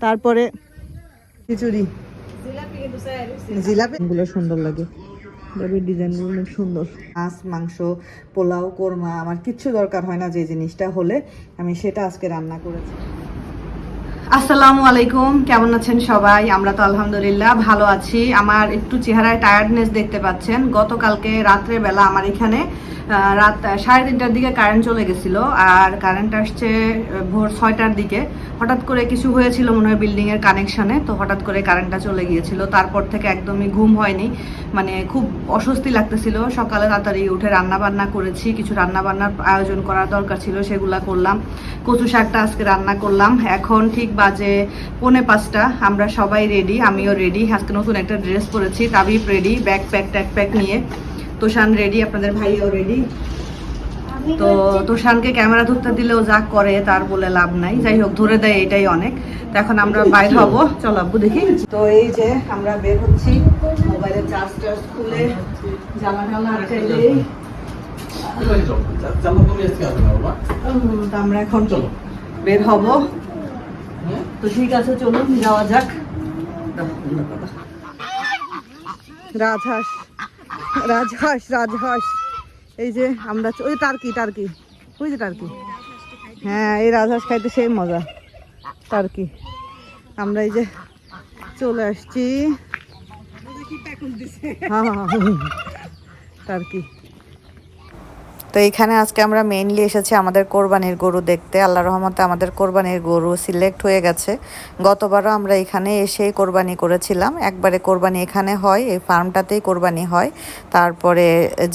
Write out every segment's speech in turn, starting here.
তারপরে খিচুড়ি। সুন্দর লাগে। সুন্দর। মাছ, মাংস, পোলাও, কোরমা, আমার দরকার হয় না যে জিনিসটা হলে আমি সেটা আজকে রান্না করেছি। আসসালামু আলাইকুম, কেমন আছেন সবাই? আমরা তো আলহামদুলিল্লাহ ভালো আছি। আমার একটু চেহারায় টায়ার্ডনেস দেখতে পাচ্ছেন। গতকালকে রাত্রে বেলা আমার এখানে রাত সাড়ে তিনটার দিকে কারেন্ট চলে গেছিল, আর কারেন্ট আসছে ভোর ছয়টার দিকে। হঠাৎ করে কিছু হয়েছিল মনে হয় বিল্ডিং এর কানেকশনে তো হঠাৎ করে কারেন্টটা চলে গিয়েছিল। তারপর থেকে একদমই ঘুম হয়নি মানে খুব অস্বস্তি লাগতেছিল। সকালে তাড়াতাড়ি উঠে রান্না বান্না করেছি, কিছু রান্না বান্নার আয়োজন করার দরকার ছিল, সেগুলা করলাম। কচু শাকটা আজকে রান্না করলাম। এখন ঠিক বাজে পৌনে পাঁচটা, আমরা সবাই রেডি আমিও রেডি আজকে নতুন একটা ড্রেস পরেছি, তাবিব রেডি ব্যাগ প্যাক ট্যাক প্যাক নিয়ে। তোষান রেডি আপনাদের ভাইও রেডি তো তোষানকে ক্যামেরা ধরতে দিলেও যা করে তার বলে লাভ নাই। যাই হোক ধরে দেয় এটাই অনেক। তো এখন আমরা বাইর হব। চলো আব্বু দেখি। তো এই যে আমরা বের হচ্ছি মোবাইলের চার্জ টার্জ খুলে জামা টামা আটকাইলে তো আমরা এখন চলো। বের হব। তো ঠিক আছে চলুন যাওয়া যাক। রাজহাঁস। রাজহাঁস রাজহাঁস। এই যে আমরা ওই টার্কি টার্কি। ওই যে টার্কি। হ্যাঁ এই রাজহাঁস খাইতে সেই মজা। টার্কি। আমরা এই যে চলে আসছি। হ্যাঁ হ্যাঁ হ্যাঁ। টার্কি। তো এখানে আজকে আমরা মেইনলি এসেছি আমাদের কোরবানির গরু দেখতে। আল্লাহ রহমতে আমাদের কোরবানির গরু সিলেক্ট হয়ে গেছে। গতবারও আমরা এখানে এসেই কোরবানি করেছিলাম। একবারে কোরবানি এখানে হয়, এই ফার্মটাতেই কোরবানি হয়। তারপরে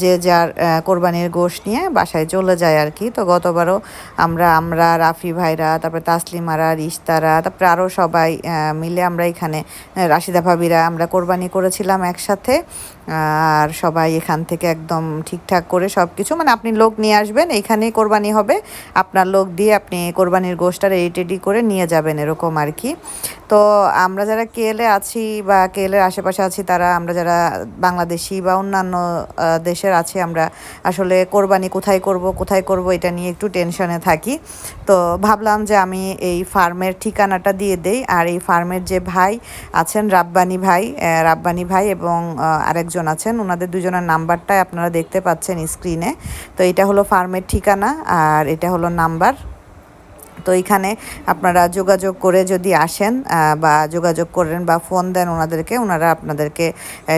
যে যার কোরবানির গোশ নিয়ে বাসায় চলে যায় আর কি তো গতবারও আমরা আমরা, রাফি ভাইরা, তারপরে তাসলিমারা, রিশতারা, তারপরে আরও সবাই মিলে আমরা এখানে রাশিদা ভাবিরা আমরা কোরবানি করেছিলাম একসাথে। আর সবাই এখান থেকে একদম ঠিকঠাক করে সব কিছু মানে আপনি লোক নিয়ে আসবেন, এইখানেই কোরবানি হবে। আপনার লোক দিয়ে আপনি কোরবানির গোষ্ঠটা রেডি টেডি করে নিয়ে যাবেন এরকম আর কি। তো আমরা যারা কেএলে আছি বা কেএলের আশেপাশে আছি, তারা আমরা যারা বাংলাদেশি বা অন্যান্য দেশের আছি, আমরা আসলে কোরবানি কোথায় করব কোথায় করব, এটা নিয়ে একটু টেনশনে থাকি। তো ভাবলাম যে আমি এই ফার্মের ঠিকানাটা দিয়ে দেই। আর এই ফার্মের যে ভাই আছেন, রাব্বানি ভাই রাব্বানি ভাই এবং আরেকজন আছেন ওনাদের দুজনের নাম্বারটাই আপনারা দেখতে পাচ্ছেন স্ক্রিনে। তো এটা হলো ফার্মের ঠিকানা আর এটা হলো নাম্বার তো এখানে আপনারা যোগাযোগ করে যদি আসেন বা যোগাযোগ করেন বা ফোন দেন ওনাদেরকে, ওনারা আপনাদেরকে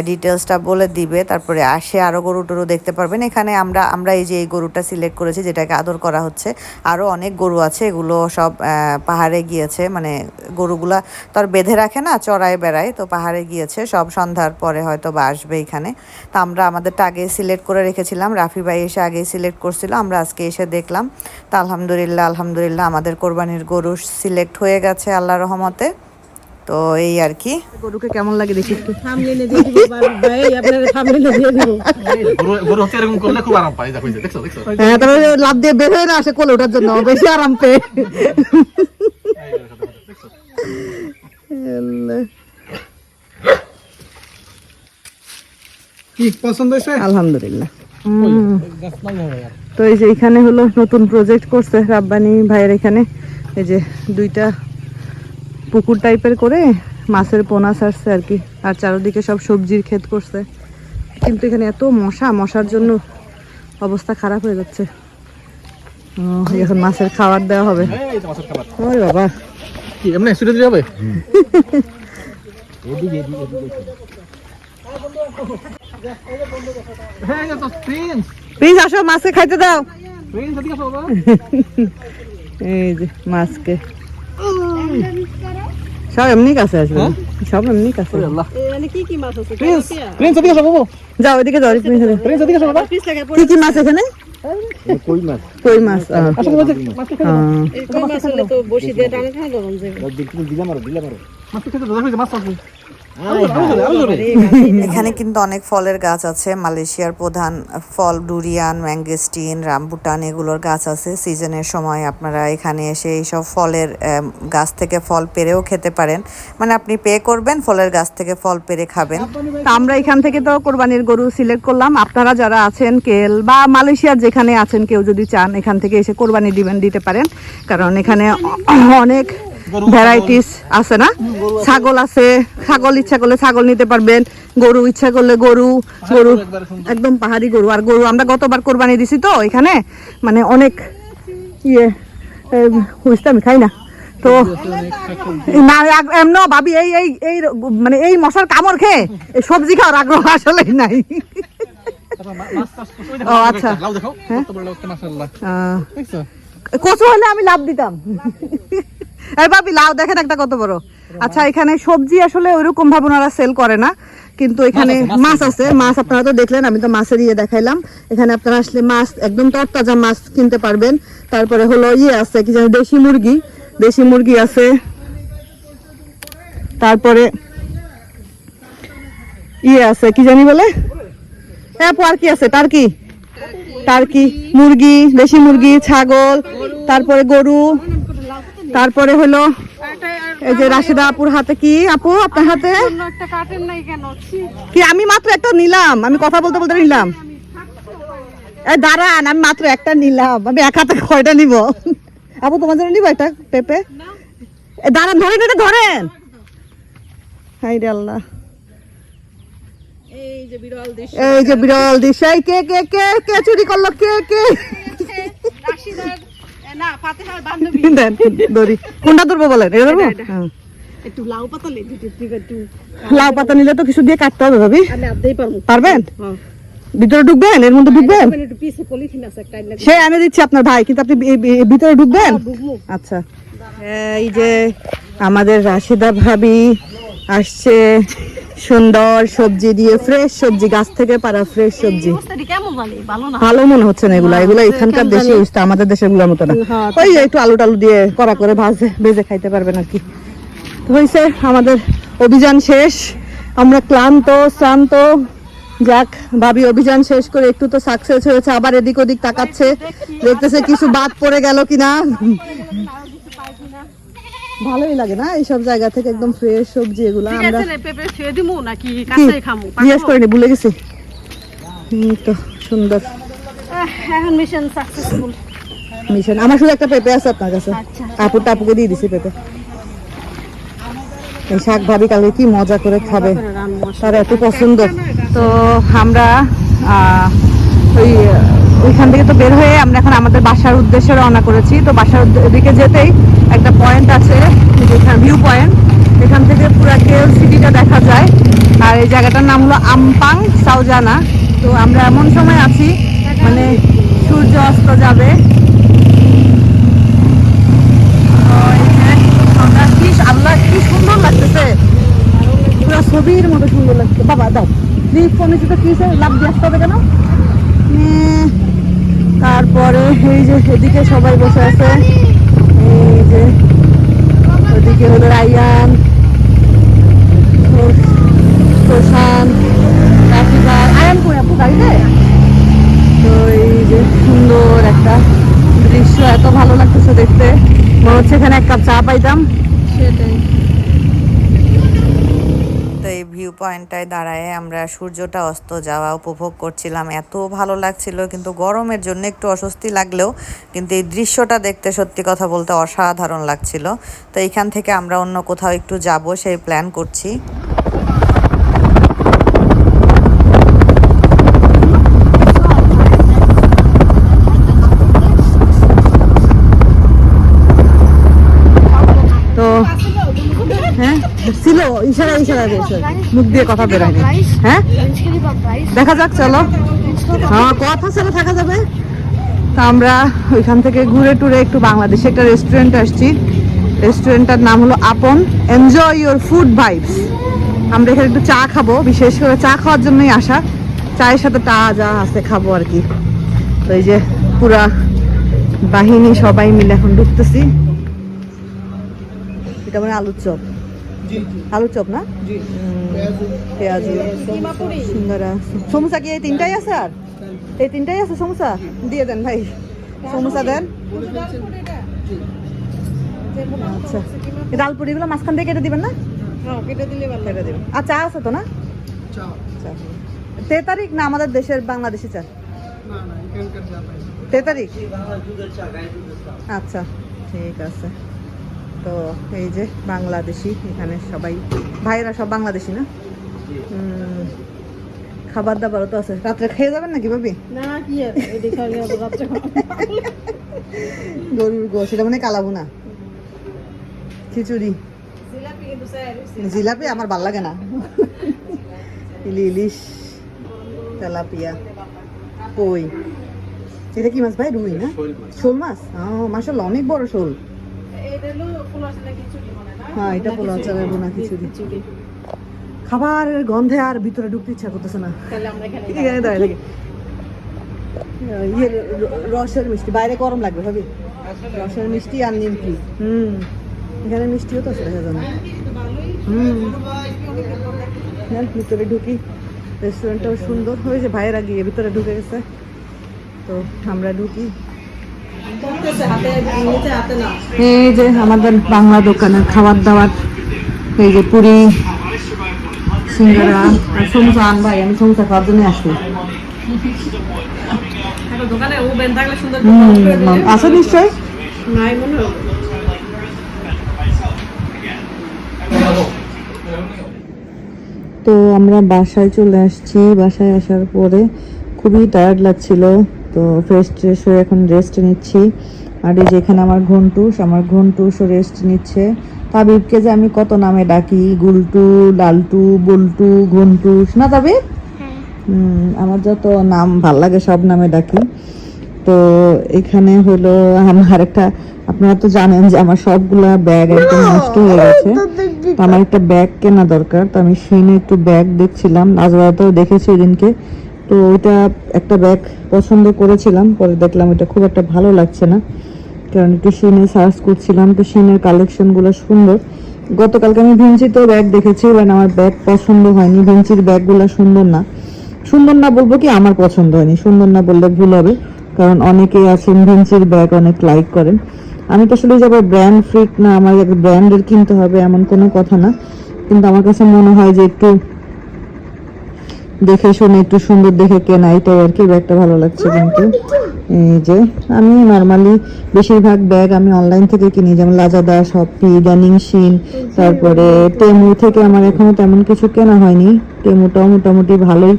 ডিটেলসটা বলে দিবে। তারপরে আসে আরও গরু টরু দেখতে পারবেন। এখানে আমরা আমরা এই যে এই গরুটা সিলেক্ট করেছি, যেটাকে আদর করা হচ্ছে আরও অনেক গরু আছে। এগুলো সব পাহাড়ে গিয়েছে। মানে গরুগুলা তো আর বেঁধে রাখে না, চড়ায় বেড়ায়, তো পাহাড়ে গিয়েছে। সব সন্ধ্যার পরে হয়তো বা আসবে এখানে। তো আমরা আমাদেরটা আগে সিলেক্ট করে রেখেছিলাম। রাফি ভাই এসে আগে সিলেক্ট করছিল। আমরা আজকে এসে দেখলাম। তা আলহামদুলিল্লাহ আলহামদুলিল্লাহ আমাদের কোরবানির গরু সিলেক্ট হয়ে গেছে আল্লাহ রহমতে। তো এই আর কি। গরুকে কেমন লাগে দেখি? একটু দিয়ে দিব ভাই আপনারা দিয়ে দিব। গরু হচ্ছে এরকম করলে খুব আরাম পাই দেখো এই দেখছ দেখছ? হ্যাঁ লাভ দিয়ে বের হয়ে না আসে কোলে ওঠার জন্য। বেশি আরাম পেয়ে। কি পছন্দ হয়েছে? আলহামদুলিল্লাহ। হুম। তো এই যে এখানে হলো নতুন প্রজেক্ট করছে রাব্বানি ভাইয়ের এখানে। এই যে দুইটা পুকুর টাইপের করে মাছের পোনা ছাড়ছে আর কি। আর চারোদিকে সব সবজির ক্ষেত করছে। কিন্তু এখানে এত মশা মশার জন্য অবস্থা খারাপ হয়ে যাচ্ছে। এখন মাছের খাবার দেওয়া হবে। এই যে মাছের খাবার। ওই বাবা। কি এমনি হ্যাঁ তো প্রিন্স প্লিজ আসো মাছকে খাইতে দাও। প্রিন্স এদিকে আসো বাবা। এই যে মাছকে। সব এমনি কাছে আসবে। সব এমনি কাছে। ওরে আল্লাহ। মানে কি কি মাছ আছে? প্রিন্স প্রিন্স এদিকে আসো বাবা। যাও ওইদিকে যাও। প্রিন্স কি কি মাছ এখানে? কই মাছ? কই মাছ মাছ এখানে কিন্তু অনেক ফলের গাছ আছে। মালয়েশিয়ার প্রধান ফল ডুরিয়ান ম্যাঙ্গেস্টিন রামবুটান এগুলোর গাছ আছে। সিজনের সময় আপনারা এখানে এসে এইসব ফলের গাছ থেকে ফল পেরেও খেতে পারেন। মানে আপনি পে করবেন ফলের গাছ থেকে ফল পেরে খাবেন। তা আমরা এখান থেকে তো কোরবানির গরু সিলেক্ট করলাম। আপনারা যারা আছেন কেল বা মালয়েশিয়ার যেখানে আছেন কেউ যদি চান এখান থেকে এসে কোরবানি দিবেন দিতে পারেন। কারণ এখানে অনেক ভ্যারাইটিস আছে না? ছাগল আছে ছাগল ইচ্ছা করলে ছাগল নিতে পারবেন। গরু ইচ্ছা করলে গরু গরু একদম পাহাড়ি গরু। আর গরু আমরা গতবার কোরবানি দিছি তো এখানে। মানে অনেক ইয়ে হুইসটা আমি খাই না। তো না এমন ভাবি এই এই এই মানে এই মশার কামড় খেয়ে সবজি খাওয়ার আগ্রহ আসলে নাই। ও, আচ্ছা। লাউ মাশাআল্লাহ। আহ, কচু হলে আমি লাভ দিতাম। এই ভাবি লাউ দেখেন একটা কত বড়। আচ্ছা এখানে সবজি আসলে ওইরকম ভাবে ওনারা সেল করে না কিন্তু এখানে মাছ আছে। মাছ আপনারা তো দেখলেন আমি তো মাছের ইয়ে দেখাইলাম। এখানে আপনারা আসলে মাছ একদম তরতাজা মাছ কিনতে পারবেন। তারপরে হলো ইয়ে আছে কি জানি দেশি মুরগি দেশি মুরগি আছে। তারপরে ইয়ে আছে কি জানি বলে? হ্যাঁ আর কি আছে টার্কি টার্কি মুরগি দেশি মুরগি ছাগল তারপরে গরু। তারপরে হলো এই যে রাশিদা আপুর হাতে কি? আপু, আপনার হাতে? কি, আমি মাত্র একটা নিলাম। আমি কথা বলতে বলতে নিলাম। এই দাঁড়ান, আমি মাত্র একটা নিলাম। আমি এক হাতে কয়টা নিব? আপু, তোমার জন্য নিব একটা পেঁপে? দাঁড়ান, ধরেন এটা, ধরেন। হাই রে আল্লাহ। এই যে বিরল এই কে কে কে কে চুরি করল? কে কে? না ফাতেহার বান্ধবী। দেন দড়ি কোনটা ধরবো বলেন? এটা ধরবো? হ্যাঁ। একটু লাউ পাতা একটু একটু লাউ পাতা নিলে তো কিছু দিয়ে কাটতে হবে ভাবি। আমি পারবেন? হ্যাঁ। ভিতরে ঢুকবেন? এর মধ্যে ঢুকবেন? সে এনে দিচ্ছি আপনার ভাই কিন্তু আপনি ভিতরে ঢুকবেন? ঢুকবো। আচ্ছা। এই যে আমাদের রাশিদা ভাবি আসছে। সুন্দর সবজি দিয়ে ফ্রেশ সবজি গাছ থেকে পারা ফ্রেশ সবজি। মানে? ভালো মনে হচ্ছে না এগুলা। এগুলো এখানকার দেশে আমাদের দেশেরগুলোর মতো না। ওই যে একটু আলু টালু দিয়ে করা করে ভাজে ভেজে খাইতে পারবেন আর কি। হয়েছে আমাদের অভিযান শেষ। আমরা ক্লান্ত শ্রান্ত। যাক ভাবি অভিযান শেষ করে একটু তো সাকসেস হয়েছে আবার এদিক ওদিক তাকাচ্ছে। দেখতেছে কিছু বাদ পড়ে গেল কিনা। ভালোই লাগে না? এইসব জায়গা থেকে একদম ফ্রেশ সবজি এগুলো আমরা পেঁপে দিমু নাকি কাঁচাই খামু? জিজ্ঞেস করিনি ভুলে গেছি। তো সুন্দর। এখন মিশন সাকসেসফুল মিশন আমার শুধু একটা পেঁপে আছে আপনার কাছে। আচ্ছা। আপুর টাপুকে দিয়ে দিছি পেঁপে। এই শাক ভাবি কি মজা করে খাবে। তার এত পছন্দ। তো আমরা আহ, ওই ওইখান থেকে তো বের হয়ে আমরা এখন আমাদের বাসার উদ্দেশ্যে রওনা করেছি। তো বাসার দিকে যেতেই পয়েন্ট আছে, যেখানে ভিউ পয়েন্ট এখান থেকে পুরো কেল সিটিটা দেখা যায়। আর এই জায়গাটার নাম হলো আমপাং সাউজানা। তো আমরা এমন সময় আছি মানে সূর্য অস্ত যাবে। আল্লাহ কি সুন্দর লাগতেছে। পুরো ছবির মতো সুন্দর লাগছে। বাবা, দাও। প্লিজ ফোনে সেটা কি লাভ দিয়ে আসতে হবে কেন? তারপরে এই যে এদিকে সবাই বসে আছে। এই যে ওদিকে হলো রায়ান গাড়িতে তো এই যে সুন্দর একটা দৃশ্য, এত ভালো দেখতে। মনে হচ্ছে এখানে এক কাপ চা পাইতাম। সেটাই। ভিউ পয়েন্টটায় দাঁড়ায় আমরা সূর্যটা অস্ত যাওয়া উপভোগ করছিলাম। এত ভালো লাগছিল, কিন্তু গরমের জন্য একটু অস্বস্তি লাগলেও, কিন্তু এই দৃশ্যটা দেখতে সত্যি কথা বলতে অসাধারণ লাগছিল। তো এখান থেকে আমরা অন্য কোথাও একটু যাব, সেই প্ল্যান করছি তো হ্যাঁ ইশারা ইশারা দিয়েছে মুখ দিয়ে কথা বেরোয়নি হ্যাঁ? দেখা যাক, চলো। হ্যাঁ কথা ছাড়া থাকা যাবে। তো আমরা ওইখান থেকে ঘুরে টুরে একটু বাংলাদেশে একটা রেস্টুরেন্ট আসছি। রেস্টুরেন্টটার নাম হলো আপন। এনজয় ইউর ফুড ভাইবস আমরা এখানে একটু চা খাব, বিশেষ করে চা খাওয়ার জন্যই আসা। চায়ের সাথে চা যা আছে খাব আর কি। তো এই যে পুরা বাহিনী সবাই মিলে এখন ঢুকতেছি। এটা মানে আলুর চপ। আলু চপ না? পেঁয়াজু সিঙ্গারা। সমোসা কি এই তিনটাই আছে আর? এই তিনটাই আছে সমোসা? দিয়ে দেন ভাই। সমোসা দেন। আচ্ছা। এই ডালপুরিগুলো মাঝখান থেকে কেটে দিবেন না? কেটে দিলে কেটে দিবেন। আর চা আছে তো না? তে তারিখ না আমাদের দেশের বাংলাদেশি চা? তে তারিখ? আচ্ছা ঠিক আছে। তো এই যে বাংলাদেশি এখানে সবাই ভাইরা সব বাংলাদেশি না? খাবার দাবারও তো আছে। রাত্রে খেয়ে যাবেন নাকি ভাবি? না কি। গরুর গোশ এটা মানে কালাবো না? খিচুড়ি। জিলাপি আমার ভালো লাগে না। ইলি ইলিশ তেলাপিয়া কই এটা কি মাছ ভাই? রুই না? শোল মাছ। ও মাসাল্লাহ অনেক বড় শোল। হ্যাঁ এটা পোলাও চালের বোনা খিচুড়ি খাবারের গন্ধে আর ভিতরে ঢুকতে ইচ্ছা করতেছে না। এখানে এখানে দাঁড়িয়ে থাকি ইয়ে রসের মিষ্টি। বাইরে গরম লাগবে ভাবি। রসের মিষ্টি আর নিমকি। হুম। এখানে মিষ্টিও তো আছে দেখা যায় না। হুম। ভিতরে ঢুকি। রেস্টুরেন্টটাও সুন্দর। হয়েছে ভাইয়েরা গিয়ে ভিতরে ঢুকে গেছে। তো আমরা ঢুকি। এই যে আমাদের বাংলা দোকানের খাবার দাবার এই যে পুরি সিঙ্গারা সমোসা আন ভাই আমি সমোসা খাওয়ার জন্য আসি দোকানে আছে নিশ্চয় তো আমরা বাসায় চলে আসছি। বাসায় আসার পরে খুবই টায়ার্ড লাগছিল। তো ফ্রেশ ট্রেশ হয়ে এখন রেস্ট নিচ্ছি। আর এই যে এখানে আমার ঘন্টুস আমার ঘন্টুসও রেস্ট নিচ্ছে। তাবিবকে যে আমি কত নামে ডাকি গুলটু লালটু বল্টু ঘন্টুস না তাবিব? হুম, আমার যত নাম ভালো লাগে সব নামে ডাকি। তো এখানে হলো আমার একটা আপনারা তো জানেন যে আমার সবগুলা ব্যাগ একদম নষ্ট হয়ে গেছে। তো আমার একটা ব্যাগ কেনা দরকার তো আমি সিনে একটু ব্যাগ দেখছিলাম। আজবাতেও দেখেছি ওদিনকে তো ওইটা একটা ব্যাগ পছন্দ করেছিলাম, পরে দেখলাম এটা খুব একটা ভালো লাগছে না। কারণ একটু সিনে সার্চ করছিলাম তো সিনের কালেকশনগুলো সুন্দর। গতকালকে আমি ভিঞ্চিতেও ব্যাগ দেখেছি বাট আমার ব্যাগ পছন্দ হয়নি। ভিঞ্চির ব্যাগগুলো সুন্দর না। সুন্দর না বলব কি, আমার পছন্দ হয়নি। সুন্দর না বললে ভুল হবে, কারণ অনেকে আছেন ভিঞ্চির ব্যাগ অনেক লাইক করেন। আমি তো আসলে যাব ব্র্যান্ড ফ্রিক না, আমার ব্র্যান্ডের কিনতে হবে এমন কোনো কথা না। কিন্তু আমার কাছে মনে হয় যে একটু দেখে শুনে একটু সুন্দর দেখে কেনা এটাই আর কি ব্যাগটা ভালো লাগছে কিন্তু। এই যে আমি নর্মালি বেশিরভাগ ব্যাগ আমি অনলাইন থেকে কিনি যেমন লাজাদা শপি ডানিং শিন তারপরে টেমু থেকে আমার এখনও তেমন কিছু কেনা হয়নি। টেমুটাও মোটামুটি ভালোই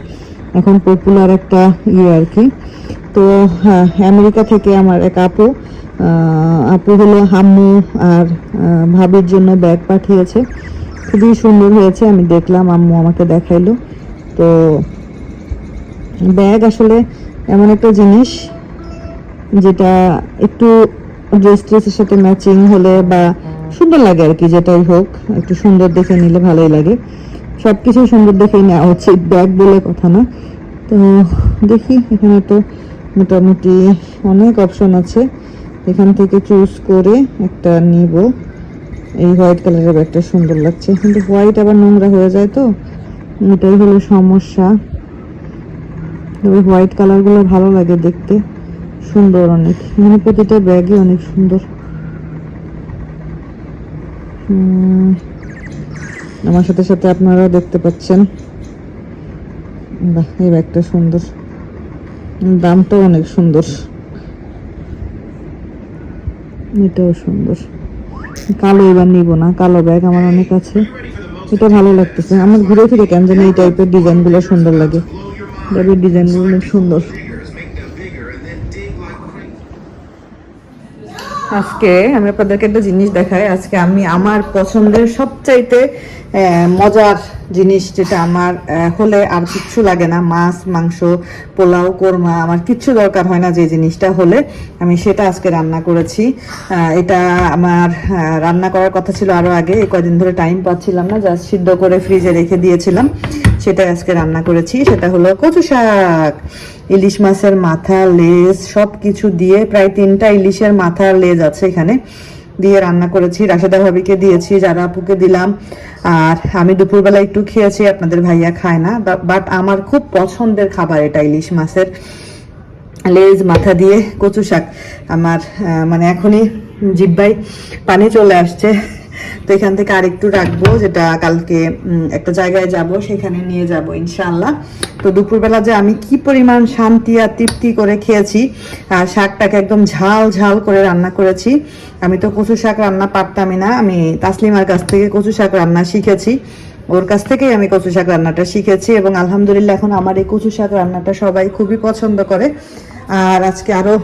এখন পপুলার একটা ইয়ে আর কি। তো হ্যাঁ আমেরিকা থেকে আমার এক আপু আপু হলো হাম্মু আর ভাবির জন্য ব্যাগ পাঠিয়েছে। খুবই সুন্দর হয়েছে আমি দেখলাম আম্মু আমাকে দেখাইলো। তো ব্যাগ আসলে এমন একটা জিনিস যেটা একটু ড্রেস ট্রেসের সাথে ম্যাচিং হলে বা সুন্দর লাগে আর কি, যেটাই হোক, একটু সুন্দর দেখে নিলে ভালোই লাগে। সব কিছু সুন্দর দেখেই নেওয়া উচিত, ব্যাগ বলে কথা না। তো দেখি, এখানে তো মোটামুটি অনেক অপশন আছে। এখান থেকে চুজ করে একটা নিব। এই হোয়াইট কালারের ব্যাগটা সুন্দর লাগছে। কিন্তু হোয়াইট আবার নোংরা হয়ে যায় তো। এটাই হলো সমস্যা। তবে হোয়াইট কালারগুলো ভালো লাগে দেখতে। সুন্দর অনেক। মানে প্রতিটা ব্যাগই অনেক সুন্দর। আমার সাথে সাথে আপনারাও দেখতে পাচ্ছেন। বাহ, এই ব্যাগটা সুন্দর। দামটাও অনেক সুন্দর। এটাও সুন্দর। কালো এবার নিব না। কালো ব্যাগ আমার অনেক আছে। এটা ভালো লাগতেছে। আমার ঘুরে ফিরে কেন যেন এই টাইপের ডিজাইনগুলো সুন্দর লাগে। ডিজাইন ডিজাইনগুলো অনেক সুন্দর। আজকে আমি আপনাদেরকে একটা জিনিস দেখাই। আজকে আমি আমার পছন্দের সবচাইতে মজার জিনিস যেটা আমার হলে আর কিচ্ছু লাগে না। মাছ, মাংস, পোলাও, কোরমা, আমার কিচ্ছু দরকার হয় না যে জিনিসটা হলে। আমি সেটা আজকে রান্না করেছি। এটা আমার রান্না করার কথা ছিল আরও আগে। এই কয়দিন ধরে টাইম পাচ্ছিলাম না জাস্ট সিদ্ধ করে ফ্রিজে রেখে দিয়েছিলাম। সেটা আজকে রান্না করেছি। সেটা হলো কচু শাক। ইলিশ মাছের মাথা, লেজ সব কিছু দিয়ে প্রায় তিনটা ইলিশের মাথা লেজ আছে এখানে। দিয়ে রান্না করেছি। রাশেদা ভাবিকে দিয়েছি, যারা আপুকে দিলাম। আর আমি দুপুরবেলা একটু খেয়েছি, আপনাদের ভাইয়া খায় না। বাট আমার খুব পছন্দের খাবার এটা ইলিশ মাছের। লেজ, মাথা দিয়ে কচু শাক। আমার মানে এখনই জিব্বাই পানি চলে আসছে। তো এখান থেকে আরেকটু রাখব যেটা কালকে একটা জায়গায় যাব, সেখানে নিয়ে যাব, ইনশাআল্লাহ। তো দুপুরবেলা যে আমি কি পরিমাণ শান্তি আর তৃপ্তি করে খেয়েছি, আর শাকটাকে একদম ঝাল ঝাল করে রান্না করেছি। আমি তো কচু শাক রান্না পারতামই না, আমি তাসলিমার কাছ থেকে কচু শাক রান্না শিখেছি। ওর কাছ থেকেই আমি কচু শাক রান্নাটা শিখেছি এবং আলহামদুলিল্লাহ এখন আমার এই কচু শাক রান্নাটা সবাই খুবই পছন্দ করে। আর আজকে আরও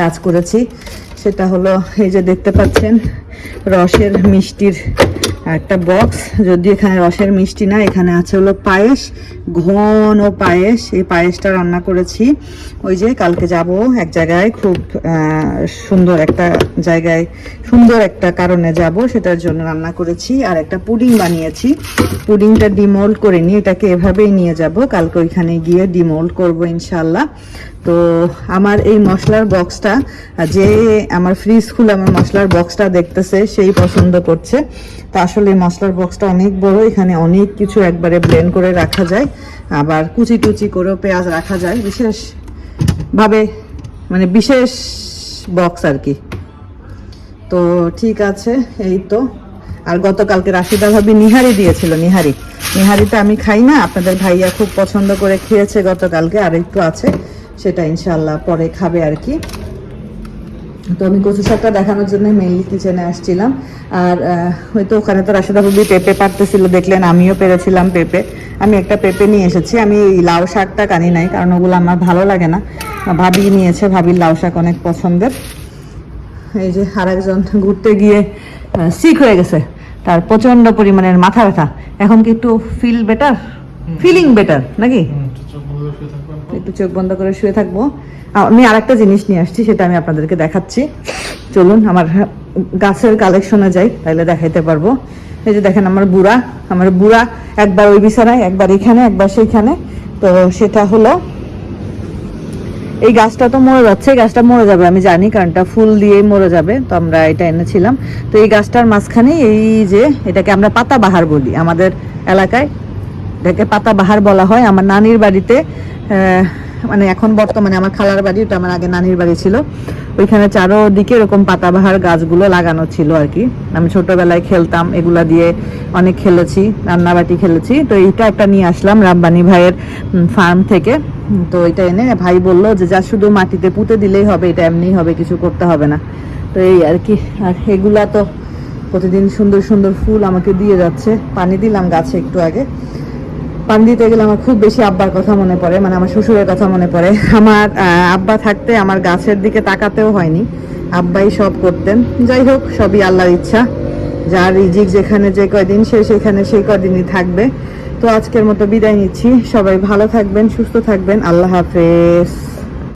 কাজ করেছি, সেটা হলো এই যে দেখতে পাচ্ছেন রসের মিষ্টির একটা বক্স যদি এখানে রসের মিষ্টি না, এখানে আছে হলো পায়েস, ঘন পায়েস। এই পায়েসটা রান্না করেছি। ওই যে কালকে যাব এক জায়গায়, খুব সুন্দর একটা জায়গায়, সুন্দর একটা কারণে যাব, সেটার জন্য রান্না করেছি। আর একটা পুডিং বানিয়েছি। পুডিংটা ডিমোল্ড করে নিয়ে এটাকে এভাবেই নিয়ে যাব। কালকে ওইখানে গিয়ে ডিমোল্ড করব ইনশাল্লাহ তো আমার এই মশলার বক্সটা যে আমার ফ্রিজ খুলে আমার মশলার বক্সটা দেখতেছে সেই পছন্দ করছে। তো আসলে মশলার বক্সটা অনেক বড়, এখানে অনেক কিছু একবারে ব্লেন্ড করে রাখা যায়। আবার কুচি টুচি করেও পেঁয়াজ রাখা যায়, বিশেষ ভাবে মানে বিশেষ বক্স আর কি। তো ঠিক আছে, এই তো। আর গতকালকে রাশিদা ভাবি নিহারি দিয়েছিল, নিহারি। নিহারিটা আমি খাই না, আপনাদের ভাইয়া খুব পছন্দ করে খেয়েছে গতকালকে, আর একটু আছে, সেটা ইনশাল্লাহ পরে খাবে আর কি। তো আমি কচু শাকটা দেখানোর জন্য মেইনলি কিচেনে আসছিলাম। আর হয়তো ওখানে তো রাশিদা ভাবি পেঁপে পারতেছিল দেখলেন আমিও পেরেছিলাম পেঁপে। আমি একটা পেঁপে নিয়ে এসেছি আমি এই লাউ শাকটা কানি নাই কারণ ওগুলো আমার ভালো লাগে না। ভাবি নিয়েছে ভাবির লাউ শাক অনেক পছন্দের। এই যে আরেকজন ঘুরতে গিয়ে সিক হয়ে গেছে। তার প্রচণ্ড পরিমাণের মাথা ব্যথা। এখন কি একটু ফিল বেটার ফিলিং বেটার নাকি? একটু চোখ বন্ধ করে শুয়ে থাকব। আমি আরেকটা জিনিস নিয়ে আসছি, সেটা আমি আপনাদেরকে দেখাচ্ছি। চলুন, আমার গাছের কালেকশনে যাই, তাহলে দেখাইতে পারব। এই যে দেখেন, আমার বুড়া আমার বুড়া একবার ওই বিছানায়, একবার এখানে, একবার সেইখানে। তো সেটা হলো, এই গাছটা তো মরে যাচ্ছে, এই গাছটা মরে যাবে, আমি জানি, কারণ এটা ফুল দিয়েই মরে যাবে, তো আমরা এটা এনেছিলাম। তো এই গাছটার মাঝখানে এই যে, এটাকে আমরা পাতা বাহার বলি, আমাদের এলাকায়। এটাকে পাতা বাহার বলা হয়। আমার নানির বাড়িতে মানে এখন বর্তমানে আমার খালার বাড়ি, ওটা আমার আগে নানির বাড়ি ছিল। ওইখানে চারোদিকে এরকম পাতাবাহার গাছগুলো লাগানো ছিল আর কি। আমি ছোটবেলায় খেলতাম, এগুলা দিয়ে অনেক খেলেছি, রান্নাবাটি খেলেছি। তো এইটা একটা নিয়ে আসলাম রাব্বানি ভাইয়ের ফার্ম থেকে। তো এটা এনে ভাই বলল যে, যা শুধু মাটিতে পুঁতে দিলেই হবে, এটা এমনিই হবে, কিছু করতে হবে না। তো এই আর কি। আর এগুলা তো প্রতিদিন সুন্দর সুন্দর ফুল আমাকে দিয়ে যাচ্ছে। পানি দিলাম গাছে একটু আগে। পানি দিতে গেলে আমার খুব বেশি আব্বার কথা মনে পড়ে মানে আমার শ্বশুরের কথা মনে পড়ে। আমার আব্বা থাকতে আমার গাছের দিকে তাকাতেও হয়নি। আব্বাই সব করতেন। যাই হোক, সবই আল্লাহর ইচ্ছা। যার রিজিক যেখানে যে কয়দিন সে সেখানে সেই কদিনই থাকবে। তো আজকের মতো বিদায় নিচ্ছি। সবাই ভালো থাকবেন, সুস্থ থাকবেন। আল্লাহ হাফেজ।